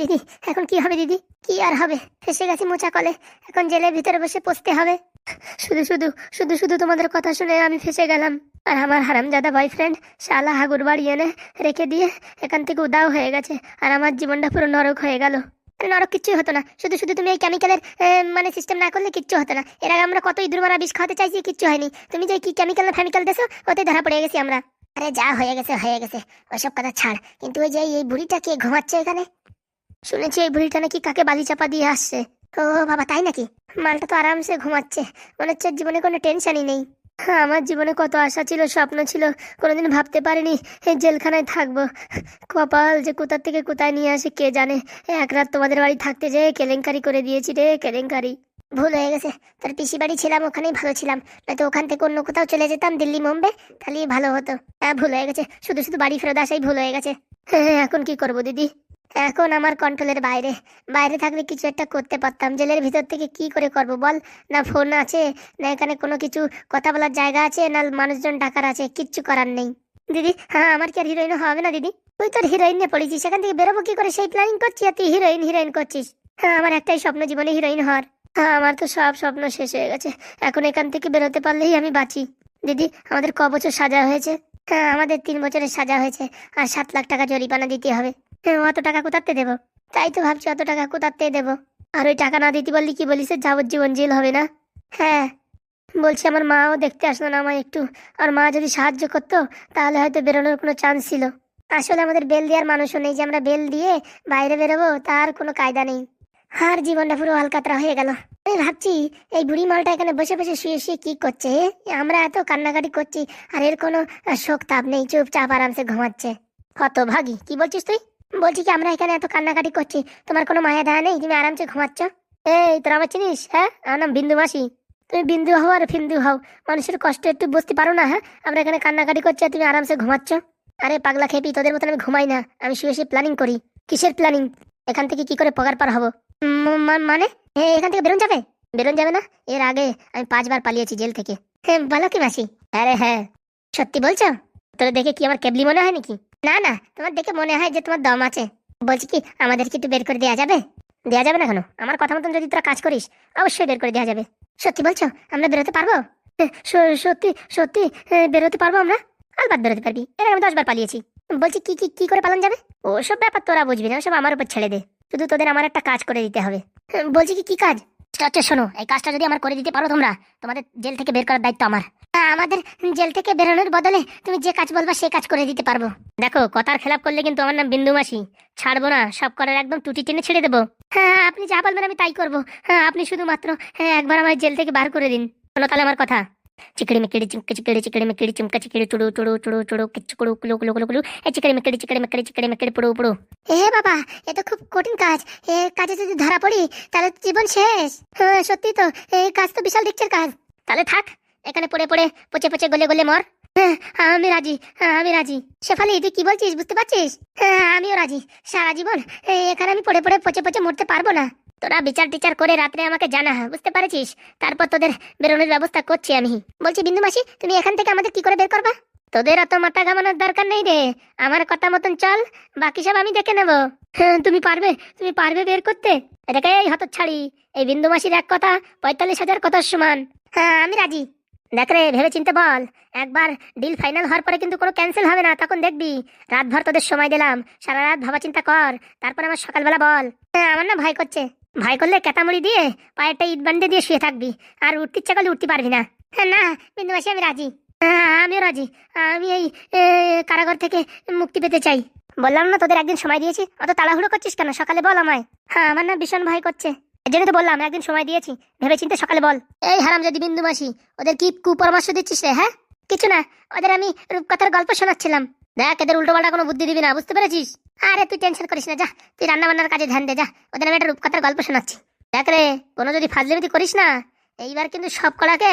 দিদি, এখন কি হবে দিদি? কি আর হবে? ফেসে গেছি মোচা কলে। এখন জেলের ভিতরে বসে পচতে হবে। শুধু শুধু শুধু শুধু তোমাদের কথা শুনে আমি ফেসে গেলাম। আর আমার হারামজাদা বয়ফ্রেন্ড শালা হাগুর বাড়ি এনে রেখে দিয়ে এখান থেকে উদাও হয়ে গেছে। আর আমার জীবনটা পুরো নরক হয়ে গেল। নরক কিচ্ছু হতো না। শুধু শুধু তুমি এই কেমিক্যালের মানে সিস্টেম না করলে কিচ্ছু হতো না। এর আগে আমরা কত ইঁদুর মারা বিষ খাওয়াতে চাইছি, কিচ্ছু হয়নি। তুমি যে কি কেমিক্যাল না ফেমিক্যাল দেছো ওতে ধরা পড়ে গেছি আমরা। আরে যা হয়ে গেছে হয়ে গেছে। ওসব কথা ছাড়। কিন্তু ওই যে এই বুড়িটা কে ঘুমাচ্ছে এখানে? শুনেছি এই বুড়িটা নাকি কাকে বালি চাপা দিয়ে আসছে। ও বাবা তাই নাকি? মালটা তো আরামসে ঘুমাচ্ছে। মনে হচ্ছে জীবনে কোনো টেনশনই নেই। হ্যাঁ, আমার জীবনে কত আশা ছিল স্বপ্ন ছিল কোনোদিন ভাবতে পারিনি এই জেলখানায় থাকব। কপাল যে কোথার থেকে কোথায় নিয়ে আসে কে জানে। এক রাত তোমাদের বাড়ি থাকতে যেয়ে কেলেঙ্কারি করে দিয়েছি রে কেলেঙ্কারি। ভুল হয়ে গেছে। তোর পিসি বাড়ি ছিলাম ওখানেই ভালো ছিলাম। নয়তো ওখান থেকে অন্য কোথাও চলে যেতাম দিল্লি মুম্বে? তাহলেই ভালো হতো। হ্যাঁ ভুল হয়ে গেছে। শুধু শুধু বাড়ি ফেরত আসাই ভুল হয়ে গেছে। হ্যাঁ এখন কি করব দিদি? এখন আমার কন্ট্রোলের বাইরে। বাইরে থাকলে কিছু একটা করতে পারতাম। জেলের ভিতর থেকে কি করে করব বল? না ফোন আছে, না এখানে কোনো কিছু কথা বলার জায়গা আছে, না মানুষজন ডাকার আছে, কিচ্ছু করার নেই। দিদি হ্যাঁ আমার কি আর হিরোইন হবে না দিদি? তুই তোর হিরোইন নিয়ে পড়েছিস, সেখান থেকে বেরোবো কি করে? সেই প্ল্যানিং করছি আর তুই হিরোইন হিরোইন করছিস। হ্যাঁ আমার একটাই স্বপ্ন জীবনে হিরোইন হওয়ার। হ্যাঁ আমার তো সব স্বপ্ন শেষ হয়ে গেছে। এখন এখান থেকে বেরোতে পারলেই আমি বাঁচি। দিদি, আমাদের ক বছর সাজা হয়েছে? হ্যাঁ আমাদের তিন বছরের সাজা হয়েছে। আর সাত লাখ টাকা জরিমানা দিতে হবে। অত টাকা কোথাতে দেবো? তাই তো ভাবছি অত টাকা কোথাতে দেবো। আর ওই টাকা না দিতে পারলে কি বলিস যাবজ্জীবন জেল হবে না? হ্যাঁ। বলছি আমার মাও দেখতে আসলো না আমায় একটু। আর মা যদি সাহায্য করতো, তাহলে হয়তো বেরোনোর কোনো চান্স ছিল। আসলে আমাদের বেল দেওয়ার মানুষও নেই যে আমরা বেল দিয়ে বাইরে বেরোবো, তার কোনো কায়দা নেই। আর জীবনটা পুরো হালকাতরা হয়ে গেল। আমি ভাবছি এই বুড়ি মালটা এখানে বসে বসে শুয়ে শুয়ে কি করছে আমরা এত কান্নাকাটি করছি, আর এর কোনো শোক তাপ নেই, চুপচাপ আরামসে ঘুমাচ্ছে। কত ভাগি কি বলছিস তুই? বলছি কি, আমরা এখানে এত কান্নাকাটি করছি, তোমার কোনো মায়া দয়া নেই? তুমি আরামসে ঘুমাচ্ছ? এই, তোর আমার চিনিস? হ্যাঁ? আমার নাম বিন্দু মাসি। তুমি বিন্দু হও আর ফিন্দু হও। মানুষের কষ্ট একটু বুঝতে পারো না হ্যাঁ? আমরা এখানে কান্নাকাটি করছি আর তুমি আরামসে ঘুমাচ্ছ। আরে পাগলা খেপি, তোদের মতন আমি ঘুমাই না। আমি শুয়ে শুয়ে প্ল্যানিং করি। কিসের প্ল্যানিং এখান থেকে কি করে পগার পার হব? মানে? হ্যাঁ এখান থেকে বেরোন যাবে? বেরোন যাবে না? এর আগে আমি পাঁচবার পালিয়েছি জেল থেকে। হ্যাঁ বলো কি মাসি? আরে হ্যাঁ। সত্যি বলছো? তোরা দেখে কি আমার কেবলি মনে হয় নাকি? না না তোমার দেখে মনে হয় যে তোমার দম আছে। বলছি কি আমাদের কি একটু বের করে দেওয়া যাবে? দেওয়া যাবে না কেন? আমার কথা মতন যদি তোরা কাজ করিস অবশ্যই বের করে দেওয়া যাবে। সত্যি বলছো? আমরা বেরোতে পারব? সত্যি সত্যি বেরোতে পারব আমরা? আলবাদ বেরোতে পারবি। এর আমি দশবার পালিয়েছি। বলছি কি কি কি করে পালন যাবে? ওসব ব্যাপার তোরা বুঝবি না ওসব আমার উপর ছেড়ে দে। শুধু তোদের আমার একটা কাজ করে দিতে হবে। বলছি কি কি কাজ? হচ্ছে শোনো এই কাজটা যদি আমার করে দিতে পারো তোমরা তোমাদের জেল থেকে বের করার দায়িত্ব আমার। হ্যাঁ, আমাদের জেল থেকে বেরোনোর বদলে তুমি যে কাজ বলবা সে কাজ করে দিতে পারব। দেখো কথার খেলাপ করলে কিন্তু আমার নাম বিন্দু মাসি ছাড়বো না সব করার একদম টুটি টেনে ছেড়ে দেবো। হ্যাঁ আপনি যা বলবেন আমি তাই করব। হ্যাঁ আপনি শুধুমাত্র হ্যাঁ একবার আমার জেল থেকে বার করে দিন। শোনো তাহলে আমার কথা। চিকড়ি মিকড়ি চিমকে চিকড়ি চিকড়ি মিকড়ি চিমকা চিকড়ি চুড়ু চুড়ু চুড়ু চুড়ু কিচ্ছু কুড়ু কুলু কুলু কুলু কুলু। এই চিকড়ি মিকড়ি চিকড়ি মিকড়ি চিকড়ি মিকড়ি পুড়ু পুড়ু। এ বাবা এ তো খুব কঠিন কাজ। এ কাজে যদি ধরা পড়ি তাহলে জীবন শেষ। হ্যাঁ সত্যি তো এই কাজ তো বিশাল দিচ্ছের কাজ। তাহলে থাক এখানে পড়ে পড়ে পচে পচে গলে গলে মর। হ্যাঁ আমি রাজি আমি রাজি। শেফালি তুই কি বলছিস বুঝতে পারছিস? হ্যাঁ আমিও রাজি। সারা জীবন এখানে আমি পড়ে পড়ে পচে পচে মরতে পারব না। তোরা বিচার টিচার করে রাত্রে আমাকে জানা বুঝতে পারছিস? তারপর তোদের বেরোনোর ব্যবস্থা করছি আমি। বলছি বিন্দু মাসি তুমি এখান থেকে আমাদের কি করে বের করবা? তোদের অত মাথা ঘামানোর দরকার নেই রে। আমার কথা মতন চল বাকি সব আমি দেখে নেব। হ্যাঁ, তুমি পারবে তুমি পারবে বের করতে। এটাকে এই হত ছাড়ি এই বিন্দু মাসির এক কথা পঁয়তাল্লিশ হাজার কথার সমান। হ্যাঁ আমি রাজি। দেখ রে ভেবে চিনতে বল। একবার ডিল ফাইনাল হওয়ার পরে কিন্তু কোনো ক্যান্সেল হবে না, তখন দেখবি। রাত ভর তোদের সময় দিলাম। সারা রাত ভাবা চিন্তা কর। তারপর আমার সকালবেলা বল। হ্যাঁ আমার না ভয় করছে। ভয় করলে কেতামুড়ি দিয়ে পায়েরটা ইট বান্ডে দিয়ে শুয়ে থাকবি। আর উঠতে ইচ্ছা করলে উঠতে পারবি না। হ্যাঁ না, বিন্দু মাসি, আমি রাজি। হ্যাঁ আমিও রাজি। আমি এই কারাগার থেকে মুক্তি পেতে চাই। বললাম না তোদের একদিন সময় দিয়েছি? অত তাড়াহুড়ো করছিস কেন? সকালে বল আমায়। হ্যাঁ আমার না ভীষণ ভয় করছে। জন্য তো বললাম একদিন সময় দিয়েছি। ভেবে চিন্তে সকালে বল। এই হারাম যদি বিন্দু মাসি ওদের কি কুপরামর্শ দিচ্ছিস রে হ্যাঁ? কিছু না ওদের আমি রূপকথার গল্প শোনাচ্ছিলাম। দেখ এদের উল্টো পাল্টা কোনো বুদ্ধি দিবি না বুঝতে পেরেছিস? আরে তুই টেনশন করিস না যা তুই রান্না বান্নার কাজে ধ্যান দে যা ওদের আমি একটা রূপকথার গল্প শোনাচ্ছি। দেখ রে কোনো যদি ফাজলিমিতি করিস না এইবার কিন্তু সব কড়াকে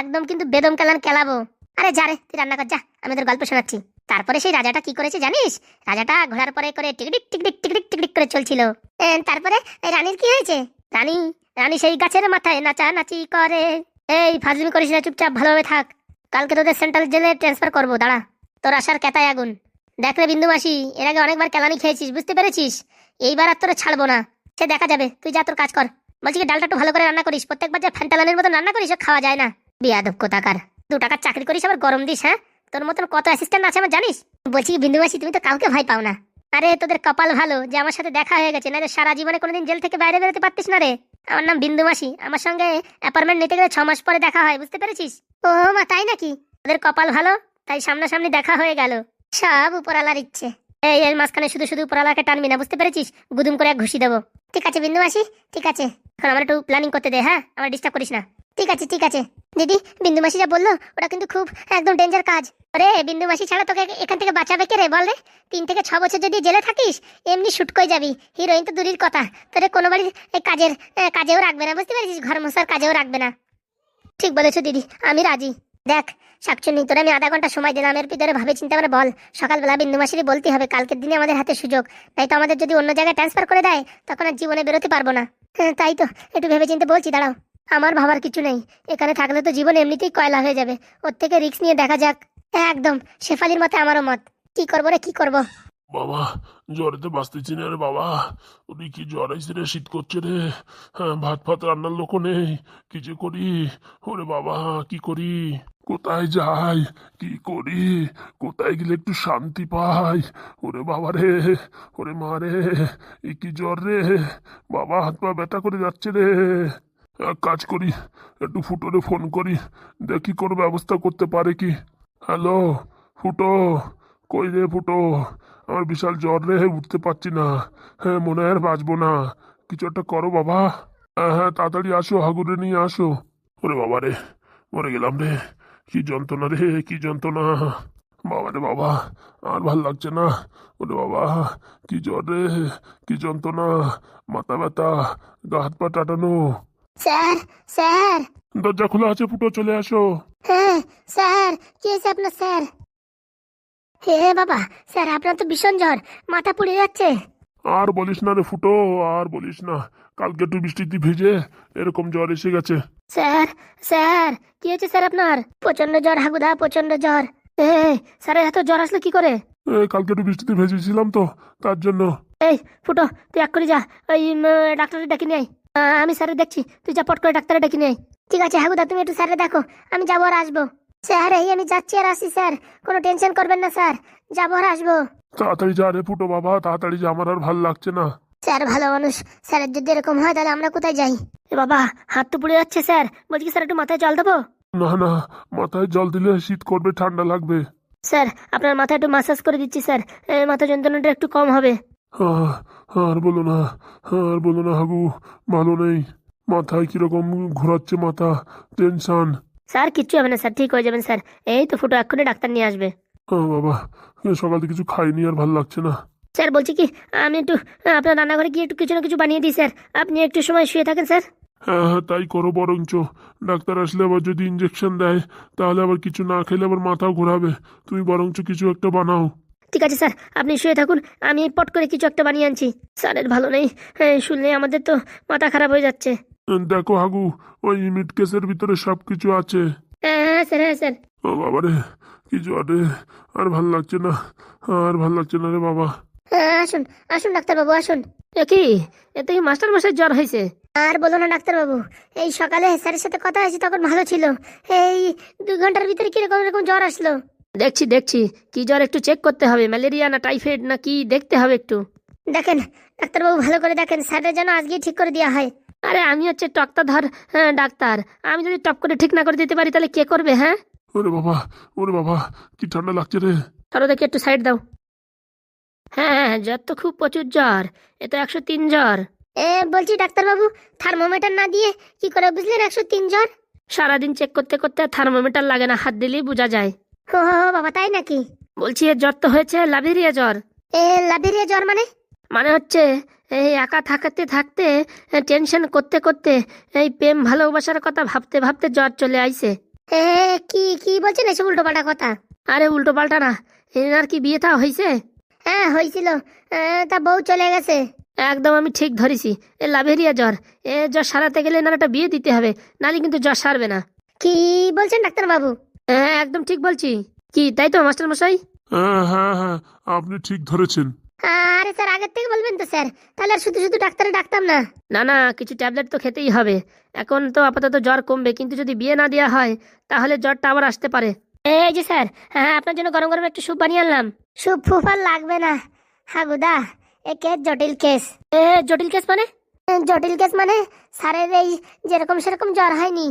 একদম কিন্তু বেদম কেলান কেলাবো। আরে যা রে তুই রান্না কর যা আমি তোর গল্প শোনাচ্ছি। তারপরে সেই রাজাটা কি করেছে জানিস? রাজাটা ঘোড়ার পরে করে টিকটিক টিকটিক টিকটিক টিকটিক করে চলছিল। তারপরে রানীর কি হয়েছে? রানী রানী সেই গাছের মাথায় নাচানাচি করে। এই ফাজলিমি করিস না, চুপচাপ ভালোভাবে থাক। কালকে তোদের সেন্ট্রাল জেলে ট্রান্সফার করব, দাঁড়া। তোর আসার কেতায় আগুন। দেখ রে বিন্দু মাসি এর আগে অনেকবার কেলানি খেয়েছিস, বুঝতে পেরেছিস? এইবার আর তোরা ছাড়বো না। সে দেখা যাবে, তুই যা, তোর কাজ কর। বলছি কি, ডালটা একটু ভালো করে রান্না করিস? প্রত্যেকবার যে ফ্যান্টালানের মতো রান্না করিস খাওয়া যায় না। বিয়াদব কোথাকার। দু টাকার চাকরি করিস, আবার গরম দিস হ্যাঁ? তোর মতন কত অ্যাসিস্ট্যান্ট আছে আমার জানিস? বলছি বিন্দু মাসি তুমি তো কাউকে ভয় পাও না। আরে, তোদের কপাল ভালো, যে আমার সাথে দেখা হয়ে গেছে না সারা জীবনে কোনোদিন জেল থেকে বাইরে বেরোতে পারতিস না রে। আমার নাম বিন্দু মাসি আমার সঙ্গে অ্যাপার্টমেন্ট নিতে গেলে ছ মাস পরে দেখা হয়, বুঝতে পেরেছিস? ও মা, তাই নাকি? ওদের কপাল ভালো, তাই সামনাসামনি দেখা হয়ে গেল। সব উপরালার ইচ্ছে। এই, এর মাঝখানে শুধু শুধু উপরালাকে টানবি না, বুঝতে পেরেছিস? গুদুম করে এক ঘুষি দেবো। ঠিক আছে বিন্দু মাসি ঠিক আছে। এখন আমার একটু প্ল্যানিং করতে দে হ্যাঁ? আমার ডিস্টার্ব করিস না। ঠিক আছে ঠিক আছে। দিদি বিন্দু মাসি যা বলল ওটা কিন্তু খুব একদম ডেঞ্জার কাজ। আরে বিন্দু মাসি ছাড়া তোকে এখান থেকে বাঁচাবে কে রে? বল রে। তিন থেকে ছ বছর যদি জেলে থাকিস এমনি শুট করে যাবি। হিরোইন তো দূরের কথা। তোরে কোনো বাড়ির কাজের কাজেও রাখবে না বুঝতে পেরেছিস? ঘর মশার কাজেও রাখবে না। ঠিক বলেছ দিদি আমি রাজি। দেখ শাকচুন্নি তোরা আমি আধা ঘণ্টা সময় দিলাম এর ভিতরে ভাবে চিন্তা করে বল। সকালবেলা বিন্দু মাসিরই বলতে হবে কালকের দিনে আমাদের হাতে সুযোগ। তাই তো আমাদের যদি অন্য জায়গায় ট্রান্সফার করে দেয় তখন আর জীবনে বেরোতে পারব না। হ্যাঁ, তাই তো একটু ভেবে চিন্তে বলছি দাঁড়াও। আমার ভাবার কিছু নেই। এখানে থাকলে তো জীবন এমনিতেই কয়লা হয়ে যাবে। ওর থেকে রিস্ক নিয়ে দেখা যাক। হ্যাঁ, একদম। শেফালির মতে আমারও মত। কি করব রে কি করব? বাবা জ্বরেতে বাঁচতেছি না রে বাবা। উনি কি জ্বর আইসে রে শীত করছে রে। হ্যাঁ ভাত ফাত রান্নার লোকও নেই। কি যে করি? ওরে বাবা কি করি? কোথায় যাই? কি করি? কোথায় গেলে একটু শান্তি পাই? ওরে বাবা রে ওরে মা রে কি জ্বর রে? বাবা হাত পা ব্যথা করে যাচ্ছে রে। এক কাজ করি, একটু ফুটোরে ফোন করি, দেখি কোনো ব্যবস্থা করতে পারে কি। হ্যালো, ফুটো, কই রে ফুটো? আমার বিশাল জ্বর রে উঠতে পারছি না। হ্যাঁ মনে হয় বাঁচবো না। কিছু একটা করো বাবা। হ্যাঁ হ্যাঁ তাড়াতাড়ি আসো হাগুরে নিয়ে আসো। ওরে বাবা রে, মরে গেলাম রে। কি যন্ত্রণা রে, কি যন্ত্রণা। বাবা রে বাবা, আর ভালো লাগছে না। ওরে বাবা, কি জ্বর রে, কি যন্ত্রণা। মাথা ব্যথা, গা হাত পা টাটানো। Sir sir. দরজা খোলা আছে ফুটো চলে আসো। হ্যাঁ স্যার কি হয়েছে আপনার স্যার? হে বাবা স্যার আপনার তো ভীষণ জ্বর মাথা পুড়ে যাচ্ছে। আর বলিস না রে ফুটো আর বলিস না কালকে একটু বৃষ্টিতে ভিজে এরকম জ্বর এসে গেছে। স্যার স্যার কি হয়েছে স্যার আপনার? প্রচণ্ড জ্বর হাগুদা প্রচণ্ড জ্বর। এ স্যার এত জ্বর আসলো কি করে? এ, কালকে একটু বৃষ্টিতে ভেজেছিলাম তো তার জন্য। এই ফুটো তুই এক করে যা ওই উম, ডাক্তারের ডেকে নিয়ে আয়। আমি স্যারের দেখছি। তুই যা পট করে ডাক্তারের ডেকে নিয়ে ঠিক আছে হাগুদা তুমি একটু স্যারে দেখো। আমি যাব আর আসব। স্যার এই আমি যাচ্ছি আর আসি স্যার। কোনো টেনশন করবেন না স্যার। যাব আর আসব। তাড়াতাড়ি যা রে ফুটো বাবা তাড়াতাড়ি যা আমার আর ভালো লাগছে না। স্যার ভালো মানুষ। স্যারের যদি এরকম হয় তাহলে আমরা কোথায় যাই? এ বাবা হাত তো পুড়ে যাচ্ছে স্যার। বলছি কি স্যার একটু মাথায় জল দেবো? না না মাথায় জল দিলে শীত করবে ঠান্ডা লাগবে। স্যার আপনার মাথায় একটু মাসাজ করে দিচ্ছি স্যার। মাথা যন্ত্রণাটা একটু কম হবে। আর বলো না আর বলো না হাগু ভালো নেই। মাথায় কীরকম ঘোরাচ্ছে মাথা টেনশন স্যার কিচ্ছু হবে না স্যার ঠিক হয়ে যাবেন স্যার। এই তো ফুটো এক্ষুনি ডাক্তার নিয়ে আসবে। হ্যাঁ বাবা সকাল থেকে কিছু খাইনি আর ভালো লাগছে না। স্যার বলছি কি আমি একটু আপনার রান্নাঘরে গিয়ে একটু কিছু না কিছু বানিয়ে দিই স্যার। আপনি একটু সময় শুয়ে থাকেন স্যার। হ্যাঁ হ্যাঁ তাই করো বরঞ্চ। ডাক্তার আসলে আবার যদি ইঞ্জেকশন দেয় তাহলে আবার কিছু না খেলে আবার মাথাও ঘোরাবে। তুমি বরঞ্চ কিছু একটা বানাও। ঠিক আছে স্যার। আপনি শুয়ে থাকুন। আমি পট করে কিছু একটা বানিয়ে আনছি। স্যারের ভালো নেই। হ্যাঁ, শুনলে আমাদের তো মাথা খারাপ হয়ে যাচ্ছে। দেখো হাগু ওই মিট কেসের ভিতরে সব কিছু আছে। হ্যাঁ হ্যাঁ স্যার হ্যাঁ স্যার। ও বাবা রে কি জ্বর রে আর ভালো লাগছে না। আর ভালো লাগছে না রে বাবা। হ্যাঁ আসুন আসুন ডাক্তারবাবু আসুন। এ কি? এ তো কি মাস্টার মশাই জ্বর হয়েছে। আর বলো না ডাক্তারবাবু এই সকালে স্যারের সাথে কথা হয়েছে তখন ভালো ছিল। এই দুই ঘণ্টার ভিতরে কীরকম এরকম জ্বর আসলো? দেখছি দেখছি। কি জ্বর একটু চেক করতে হবে ম্যালেরিয়া না টাইফয়েড না কি? দেখতে হবে একটু। দেখেন ডাক্তারবাবু ভালো করে দেখেন স্যারের যেন আজকে ঠিক করে দেওয়া হয়। আরে আমি হচ্ছে টকটা ধর হ্যাঁ, ডাক্তার। আমি যদি টপ করে ঠিক না করে দিতে পারি তাহলে কে করবে হ্যাঁ? ওরে বাবা ওরে বাবা কি ঠান্ডা লাগছে রে। ধরো দেখি একটু সাইড দাও। হ্যাঁ হ্যাঁ জ্বর তো খুব প্রচুর জ্বর। এ তো একশো তিন জ্বর। এ বলছি ডাক্তারবাবু থার্মোমিটার না দিয়ে কি করে বুঝলেন একশো তিন জ্বর? সারাদিন চেক করতে করতে থার্মোমিটার লাগে না হাত দিলেই বোঝা যায়। ও বাবা তাই নাকি? বলছি এর জ্বর তো হয়েছে লাভেরিয়া জ্বর। এ লাভেরিয়া জ্বর মানে? মানে হচ্ছে এই একা থাকতে থাকতে টেনশন করতে করতে এই প্রেম ভালোবাসার কথা ভাবতে ভাবতে জ্বর চলে আইছে। এ কি কি বলছেন এসব উল্টো পাল্টা কথা? আরে উল্টো পাল্টা না এনার কি বিয়ে থা হয়েছে হ্যাঁ হয়েছিল তা বউ চলে গেছে। একদম আমি ঠিক ধরেছি এ লাভেরিয়া জ্বর এ জ্বর সারাতে গেলে এনার একটা বিয়ে দিতে হবে নালে কিন্তু জ্বর সারবে না। কি বলছেন ডাক্তার বাবু হ্যাঁ একদম ঠিক বলছি। কি তাই তো মাস্টার মশাই? হ্যাঁ হ্যাঁ হ্যাঁ আপনি ঠিক ধরেছেন। আরে স্যার আগের থেকে বলবেন তো স্যার। তাহলে আর শুধু শুধু ডাক্তারে ডাকতাম না। না না কিছু ট্যাবলেট তো খেতেই হবে। এখন তো আপাতত জ্বর কমবে কিন্তু যদি বিয়ে না দেওয়া হয় তাহলে জ্বরটা আবার আসতে পারে। এই যে স্যার হ্যাঁ আপনার জন্য গরম গরম একটু স্যুপ বানিয়ে আনলাম। স্যুপ ফুপ আর লাগবে না। হাগুদা এ কেস জটিল কেস? এ জটিল কেস মানে? জটিল কেস মানে স্যারের এই যেরকম সেরকম জ্বর হয়নি।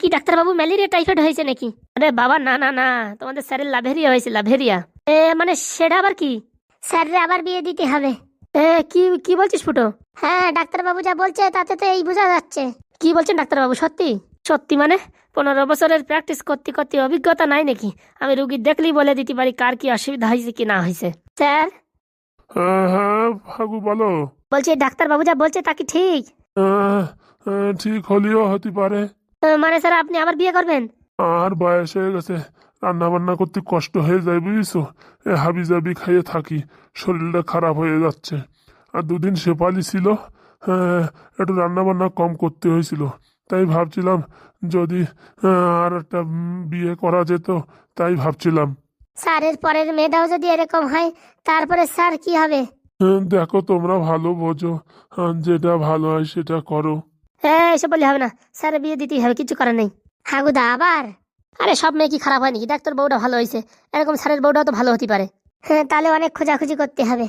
কি ডাক্তারবাবু ম্যালেরিয়া টাইফয়েড হয়েছে নাকি? আরে বাবা না না না তোমাদের স্যারের লাভেরিয়া হয়েছে লাভেরিয়া। এ মানে সেটা আবার কি? স্যাররে আবার বিয়ে দিতে হবে। এ কি কি বলছিস ফুটো? হ্যাঁ ডাক্তারবাবু যা বলছে তাতে তো এই বোঝা যাচ্ছে। কি বলছেন ডাক্তারবাবু সত্যি? সত্যি মানে? পনেরো বছরের প্র্যাকটিস করতে করতে অভিজ্ঞতা নাই নাকি? আমি রুগী দেখলেই বলে দিতে পারি কার কি অসুবিধা হয়েছে কি না হয়েছে। স্যার? হ্যাঁ হ্যাঁ হাগু বলো। বলছি ডাক্তারবাবু যা বলছে তা কি ঠিক? আহ, আহ, ঠিক হলেও হতে পারে। মানে স্যার আপনি আবার বিয়ে করবেন? আর বয়স হয়ে গেছে। রান্না বান্না করতে কষ্ট হয়ে যায় বুঝিস হাবি জাবি খাইয়ে থাকি শরীরটা খারাপ হয়ে যাচ্ছে। আর দুদিন সেপালি ছিল হ্যাঁ, একটু রান্না বান্না কম করতে হয়েছিল। তাই ভাবছিলাম যদি আর একটা বিয়ে করা যেত তাই ভাবছিলাম। স্যারের পরের মেয়েটাও যদি এরকম হয় তারপরে স্যার কি হবে? দেখো তোমরা ভালো বোঝো যেটা ভালো হয় সেটা করো। হ্যাঁ এসব বললে হবে না। স্যার বিয়ে দিতেই হবে কিছু করার নেই। হাগুদা আবার? আরে সব মেয়ে কি খারাপ হয় নাকি ডাক্তার বউটা ভালো হয়েছে এরকম স্যারের বউটাও তো ভালো হতে পারে। হ্যাঁ তাহলে অনেক খোঁজাখুঁজি করতে হবে।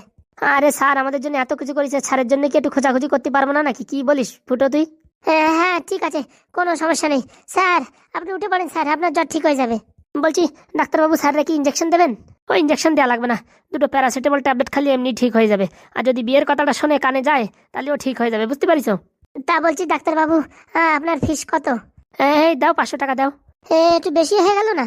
আরে স্যার আমাদের জন্য এত কিছু করেছে স্যারের জন্য কি একটু খোঁজাখুঁজি করতে পারব না নাকি? কি বলিস ফুটো তুই? হ্যাঁ হ্যাঁ ঠিক আছে কোনো সমস্যা নেই। স্যার আপনি উঠে পড়েন স্যার আপনার জ্বর ঠিক হয়ে যাবে। বলছি ডাক্তারবাবু স্যাররা কি ইঞ্জেকশন দেবেন? ওই ইঞ্জেকশন দেওয়া লাগবে না। দুটো প্যারাসিটামল ট্যাবলেট খালি এমনি ঠিক হয়ে যাবে। আর যদি বিয়ের কথাটা শুনে কানে যায় তাহলেও ঠিক হয়ে যাবে বুঝতে পারিস? তা বলছি ডাক্তারবাবু হ্যাঁ, আপনার ফিস কত? এই দাও পাঁচশো টাকা দাও। একটু বেশি হয়ে গেল না?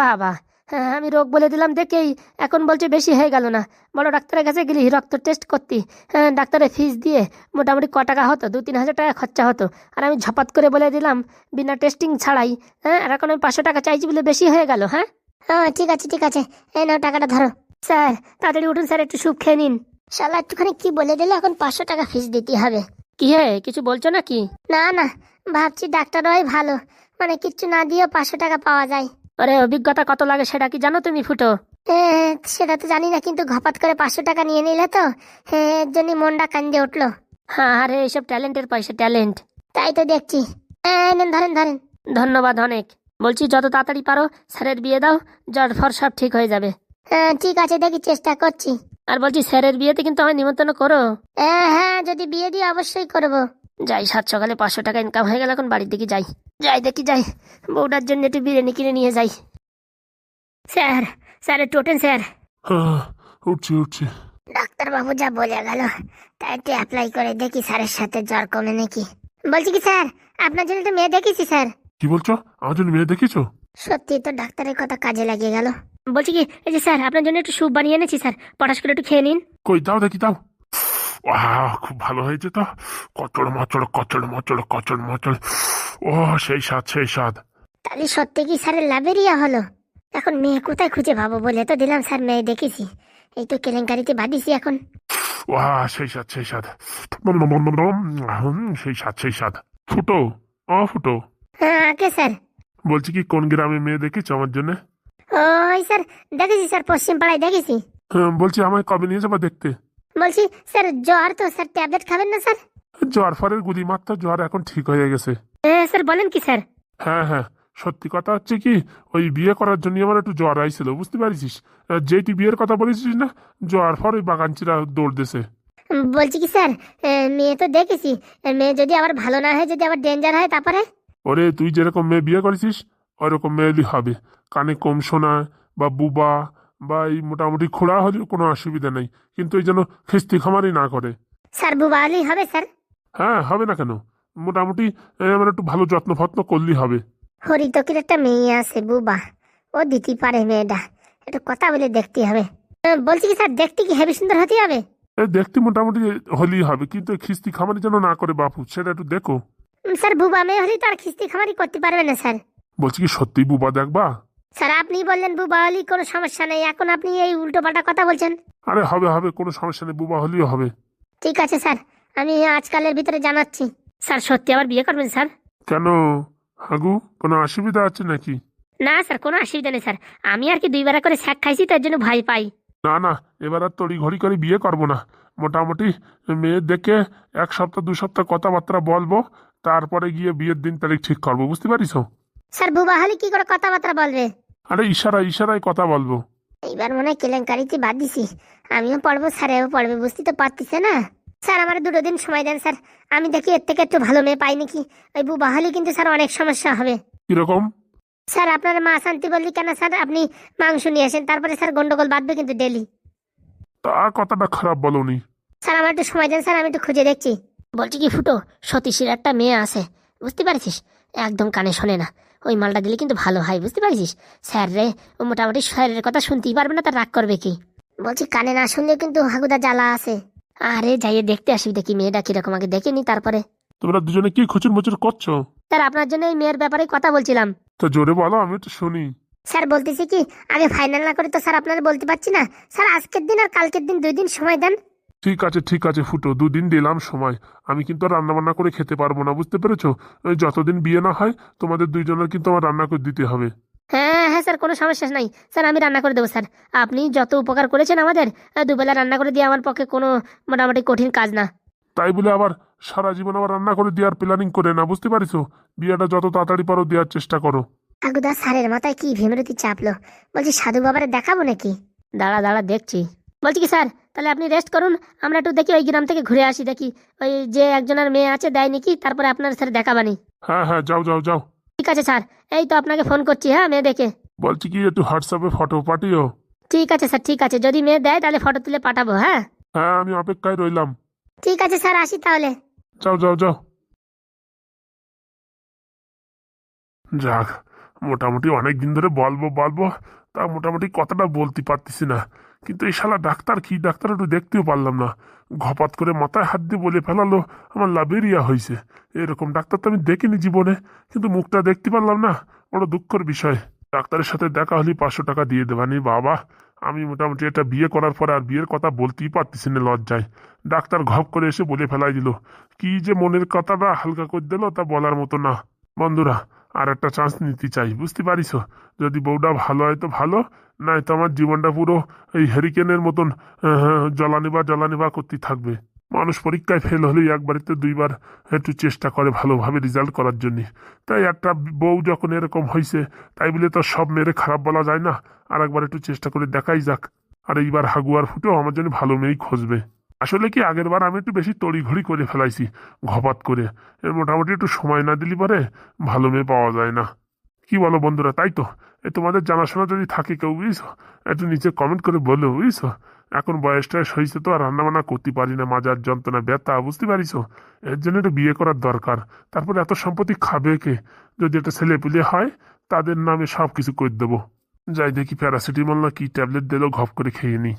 বাবা হ্যাঁ আমি রোগ বলে দিলাম দেখেই এখন বলছে বেশি হয়ে গেল না। বড় ডাক্তারের কাছে গেলি রক্ত টেস্ট করতি। হ্যাঁ ডাক্তারের ফিস দিয়ে মোটামুটি ক টাকা হতো দু তিন হাজার টাকা খরচা হতো। আর আমি ঝপাত করে বলে দিলাম বিনা টেস্টিং ছাড়াই হ্যাঁ আর এখন আমি পাঁচশো টাকা চাইছি বলে বেশি হয়ে গেল হ্যাঁ? হ্যাঁ ঠিক আছে ঠিক আছে। এই নাও টাকাটা ধরো। স্যার তাড়াতাড়ি উঠুন স্যার একটু স্যুপ খেয়ে নিন। শালা একটুখানি কি বলে দিলে এখন পাঁচশো টাকা ফিস দিতে হবে। কি হে কিছু বলছো নাকি? না না ভাবছি ডাক্তাররাই ভালো। মানে কিচ্ছু না দিয়েও পাঁচশো টাকা পাওয়া যায়। আরে অভিজ্ঞতা কত লাগে সেটা কি জানো তুমি ফুটো? এ, সেটা তো জানি না কিন্তু ঘপাত করে পাঁচশো টাকা নিয়ে নিলে তো এ, এর জন্য মনটা কান্দে উঠল। হ্যাঁ আরে এইসব ট্যালেন্টের পয়সা ট্যালেন্ট। তাই তো দেখছি। এ, নেন ধরেন ধরেন। ধন্যবাদ অনেক। বলছি যত তাড়াতাড়ি পারো স্যারের বিয়ে দাও জ্বর ফর সব ঠিক হয়ে যাবে। হ্যাঁ ঠিক আছে দেখি চেষ্টা করছি। আর বলছি স্যারের বিয়েতে কিন্তু আমায় নিমন্ত্রণ করো। হ্যাঁ হ্যাঁ যদি বিয়ে দিয়ে অবশ্যই করব। যাই সাত সকালে পাঁচশো টাকা ইনকাম হয়ে গেল এখন বাড়ির দিকে যাই। যাই দেখি যাই। বউটার জন্য একটু বিরিয়ানি কিনে নিয়ে যাই। স্যার স্যার একটু ওঠেন স্যার। হ্যাঁ উঠছি উঠছি। ডাক্তারবাবু যা বলে গেল তাই একটু অ্যাপ্লাই করে দেখি স্যারের সাথে জ্বর কমে নাকি। বলছি কি স্যার আপনার জন্য একটা মেয়ে দেখেছি স্যার। কি বলছো? আমার জন্য মেয়ে দেখিছো সত্যি তো ডাক্তারের কথা কাজে লাগিয়ে গেল। বলছি কি এই যে স্যার আপনার জন্য একটু স্যুপ বানিয়ে এনেছি স্যার। পটাশ করে একটু খেয়ে নিন। কই দাও দেখি দাও। খুব ভালো হয়েছে তো। কচড় মচড় কচড় মচড় কচড় মচড়। ও সেই স্বাদ সেই স্বাদ। তাহলে সত্যি কি স্যারের লাভেরিয়া হলো? এখন মেয়ে কোথায় খুঁজে পাবো বলে তো দিলাম স্যার মেয়ে দেখেছি। এই তো কেলেঙ্কারিতে বাদিছি এখন। ওয়া সেই স্বাদ সেই স্বাদ। সেই স্বাদ সেই স্বাদ। ফুটো ও ফুটো। হ্যাঁ আগে স্যার। বলছি কি কোন গ্রামে মেয়ে দেখেছ আমার জন্য? ওই স্যার দেখেছি স্যার পশ্চিম পাড়ায় দেখেছি। হ্যাঁ, বলছি আমায় কবে নিয়ে যাব দেখতে? বলছি স্যার জ্বর তো স্যার ট্যাবলেট খাবেন না স্যার? জ্বর ফরের গুলি মাত্র জ্বর এখন ঠিক হয়ে গেছে। হ্যাঁ স্যার বলেন কি স্যার? হ্যাঁ হ্যাঁ সত্যি কথা হচ্ছে কি ওই বিয়ে করার জন্য আমার একটু জ্বর আইছিল বুঝতে পারিস যেটি বিয়ের কথা বলেছিস না জ্বর ফর ওই বাগানচিরা দৌড় দিছে। বলছি কি স্যার মেয়ে তো দেখেছি মেয়ে যদি আবার ভালো না হয় যদি আবার ডেঞ্জার হয় তারপরে? ওরে তুই যেরকম মেয়ে বিয়ে করেছিস ওরকম মেয়েলি হবে। কানে কম শোনা বা বুবা বা এই মোটামুটি খোড়া হলেও কোনো অসুবিধা নেই কিন্তু এই যেন খিস্তি খামারি না করে। স্যার বুবা হলেই হবে স্যার? হ্যাঁ হবে না কেন? মোটামুটি আমার একটু ভালো যত্ন ফত্ন করলেই হবে। হরিতকির একটা মেয়ে আছে বুবা। ও দিতে পারে মেয়েটা। একটু কথা বলে দেখতে হবে। বলছি কি স্যার দেখতে কি হেভি সুন্দর হতে হবে? দেখতে মোটামুটি হলেই হবে কিন্তু খিস্তি খামারি যেন না করে বাপু সেটা একটু দেখো। স্যার বুবা মেয়ে হলে তো আর খিস্তি খামারি করতে পারবে না স্যার। বলছি কি সত্যি বুবা দেখবা? স্যার আপনি বললেন বুবা হলেই কোনো সমস্যা নেই এখন আপনি এই উল্টো পাল্টা কথা বলছেন। আরে হবে হবে কোনো সমস্যা নেই বুবা হলেও হবে। ঠিক আছে স্যার আমি আজকালের ভিতরে জানাচ্ছি। স্যার সত্যি আবার বিয়ে করবেন স্যার? কেন? হাগু কোনো অসুবিধা আছে নাকি? না স্যার কোনো অসুবিধা নেই স্যার। আমি আর কি দুইবার করে শ্যাক খাইছি তার জন্য ভয় পাই। না না এবার আর তড়ি ঘড়ি করে বিয়ে করব না। মোটামুটি মেয়ে দেখে এক সপ্তাহ দু সপ্তাহ কথাবার্তা বলব তারপরে গিয়ে বিয়ের দিন তারিখ ঠিক করব বুঝতে পারিস? স্যার বুবা হলে কি করে কথাবার্তা বলবে? আরে ইশারা ইশারায় কথা বলব। এইবার মনে হয় কেলেঙ্কারিতে বাদ দিছি। আমিও পড়ব স্যারেও পড়বে বুঝতে তো পারতেছে না। স্যার আমার দুটো দিন সময় দেন স্যার। আমি দেখি এর থেকে একটু ভালো মেয়ে পাই নাকি। ওই বুবা হলে কিন্তু স্যার অনেক সমস্যা হবে। কীরকম? স্যার আপনার মা শান্তি বললি কেন স্যার? আপনি মাংস নিয়ে আসেন তারপরে স্যার গন্ডগোল বাঁধবে কিন্তু ডেলি তা কথাটা খারাপ বলনি। স্যার আমার একটু সময় দেন স্যার আমি একটু খুঁজে দেখছি। বলছি কি ফুটো সতীশের একটা মেয়ে আছে বুঝতে পারছিস? একদম কানে শোনে না। ওই মালটা দিলে কিন্তু ভালো হয় বুঝতে পারছিস? স্যার রে ও মোটামুটি স্যারের কথা শুনতেই পারবে না তার রাগ করবে কি? বলছি কানে না শুনলেও কিন্তু হাগুদা জ্বালা আছে। আরে যাইয়ে দেখতে আসবি দেখি মেয়েটা কীরকম আগে দেখে নি তারপরে। তোমরা দুজনে কি খুচুর মুচুর করছ? স্যার আপনার জন্য এই মেয়ের ব্যাপারে কথা বলছিলাম। তো জোরে বলো আমি তো শুনি। স্যার বলতেছি কি আগে ফাইনাল না করে তো স্যার আপনারা বলতে পারছি না। স্যার আজকের দিন আর কালকের দিন দুই দিন সময় দেন। ঠিক আছে ঠিক আছে ফুটো দুদিন দিলাম সময়। আমি কিন্তু আর রান্না বান্না করে খেতে পারব না বুঝতে পেরেছ? যতদিন বিয়ে না হয় তোমাদের দুইজনের কিন্তু আমার রান্না করে দিতে হবে। হ্যাঁ হ্যাঁ স্যার কোনো সমস্যা নাই। স্যার আমি রান্না করে দেবো স্যার। আপনি যত উপকার করেছেন আমাদের দুবেলা রান্না করে দিয়ে আমার পক্ষে কোনো মোটামুটি কঠিন কাজ না। তাই বলে আবার সারা জীবন আবার রান্না করে দেওয়ার প্ল্যানিং করে না বুঝতে পারিছো? বিয়েটা যত তাড়াতাড়ি পারো দেওয়ার চেষ্টা করো। আগুদা স্যারের মাথায় কি ভীমরতি চাপলো? বলছি সাধু বাবারে দেখাবো নাকি? দাঁড়া দাঁড়া দেখছি। বলছি কি স্যার? তাহলে আপনি রেস্ট করুন আমরা একটু দেখি ওই গ্রাম থেকে ঘুরে আসি দেখি। ওই যে একজনের মেয়ে আছে দেয় নাকি? তারপরে আপনার স্যার দেখাবানি হ্যাঁ হ্যাঁ যাও যাও যাও। ঠিক আছে স্যার। এই তো আপনাকে ফোন করছি হ্যাঁ মেয়ে দেখে। বলছি কি একটু হোয়াটসঅ্যাপে ফটো পাঠিও। ঠিক আছে স্যার ঠিক আছে। যদি মেয়ে দেয় তাহলে ফটো তুলে পাঠাবো হ্যাঁ? হ্যাঁ আমি অপেক্ষায় রইলাম। ঠিক আছে স্যার আসি তাহলে। যাও যাও যাও। যাক মোটামুটি অনেক দিন ধরে বলব বলব তা মোটামুটি কথাটা বলতে পারতেছি না। কিন্তু এই শালা ডাক্তার কি? ডাক্তার একটু দেখতেও পারলাম না। ঘপাত করে মাথায় হাত দিয়ে বলে ফেলালো, আমার লাভেরিয়া হয়েছে এরকম ডাক্তার তো আমি দেখিনি জীবনে, কিন্তু মুখটা দেখতে পারলাম না। বড় দুঃখের বিষয়। ডাক্তারের সাথে দেখা হলে পাঁচশো টাকা দিয়ে দেবানি বাবা। আমি মোটামুটি এটা বিয়ে করার পরে আর বিয়ের কথা বলতেই পারতেছি না লজ্জায়। ডাক্তার ঘপ করে এসে বলে ফেলাই দিল, কি যে মনের কথাটা হালকা করে দিল তা বলার মতো না। বন্ধুরা, আর একটা চান্স নিতে চাই, বুঝতে পারিস যদি বউটা ভালো হয় তো ভালো নাই তো আমার জীবনটা পুরো এই হ্যারিকেনের মতন আহ, জ্বালানিবা জ্বালানিবা করতে থাকবে। মানুষ পরীক্ষায় ফেল হলেই একবারিতে দুইবার একটু চেষ্টা করে ভালোভাবে রেজাল্ট করার জন্য। তাই একটা বউ যখন এরকম হয়েছে তাই বলে তো সব মেরে খারাপ বলা যায় না। আর একবার একটু চেষ্টা করে দেখাই যাক। আর এইবার হাগুয়ার ফুটেও আমার জন্য ভালো মেয়েই খুঁজবে। আসলে কি আগের বার আমি একটু বেশি তড়িঘড়ি করে ফেলাইছি ঘপাত করে। এর মোটামুটি একটু সময় না দিলি পরে ভালো মেয়ে পাওয়া যায় না। কি বলো বন্ধুরা, তাই তো? এই তোমাদের জানাশোনা যদি থাকে কেউ, বুঝছ? একটু নিচে কমেন্ট করে বলো, বুঝছ? এখন বয়স টয়স হয়েছে তো আর রান্নাবান্না করতে পারি না, মাজার যন্ত্রণা, ব্যথা, বুঝতে পারিস এর জন্য একটু বিয়ে করার দরকার। তারপরে এত সম্পত্তি খাবে কে? যদি একটা ছেলে পুলে হয়, তাদের নামে সব কিছু করে দেবো। যাই দেখি প্যারাসিটামল না কি ট্যাবলেট দিলেও ঘপ করে খেয়ে নিই।